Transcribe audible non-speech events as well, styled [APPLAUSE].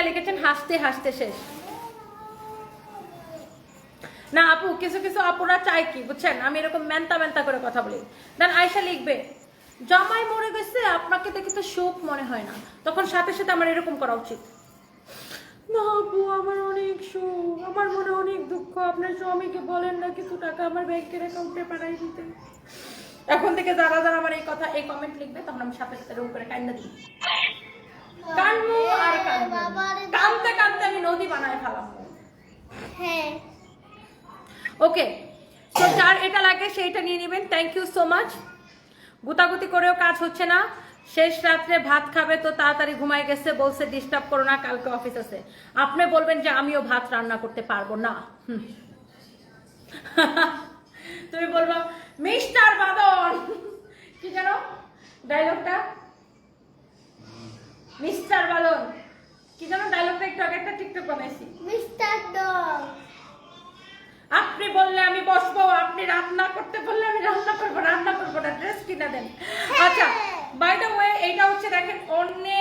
লেখা লিখেছেন হাসতে হাসতে শেষ। না আপু কিছু কিছু আপুরা চাই কি বুঝছেন? আমি এরকম ম্যানতা ম্যানতা করে কথা বলি। দেন আয়সা লিখবে জামাই মরে গেছে আপনাকে দেখে তো শোক মনে হয় না। তখন সাথে সাথে আমার এরকম করা উচিত। না আপু আমার অনেক শোক আমার মনে অনেক দুঃখ। আপনার স্বামীকে বলেন না কিছু টাকা আমার ব্যাংকের অ্যাকাউন্টে পাঠাই দিতে। এখন থেকে যারা যারা আমার এই কথা এই কমেন্ট লিখবে তখন আমি সাথে সাথে রুম করে কান্না দিই ফেলাবো হ্যাঁ। ওকে তো যার এটা লাগে সেইটা নিয়ে নেবেন। থ্যাংক ইউ সো মাচ গুতাগুতি করেও কাজ হচ্ছে না। শেষ রাত্রে ভাত খাবে তো তাড়াতাড়ি ঘুমায় গেছে বলছে ডিস্টার্ব করো না কালকে অফিস আছে। আপনি বলবেন যে আমিও ভাত রান্না করতে পারব না। হুম। [LAUGHS] তুমি বলব মিস্টার বাদন কি জানো ডায়লগটা মিস্টার বাদন কি জানো ডায়লগটা একটু আগে একটা টিকটক বানাইছি। আমি বসবো, আপনি রান্না করতে বললে আমি রান্না করব রান্না করব না ড্রেস কিনে দেন। আচ্ছা বাই ওয়ে এইটা হচ্ছে দেখেন অনেক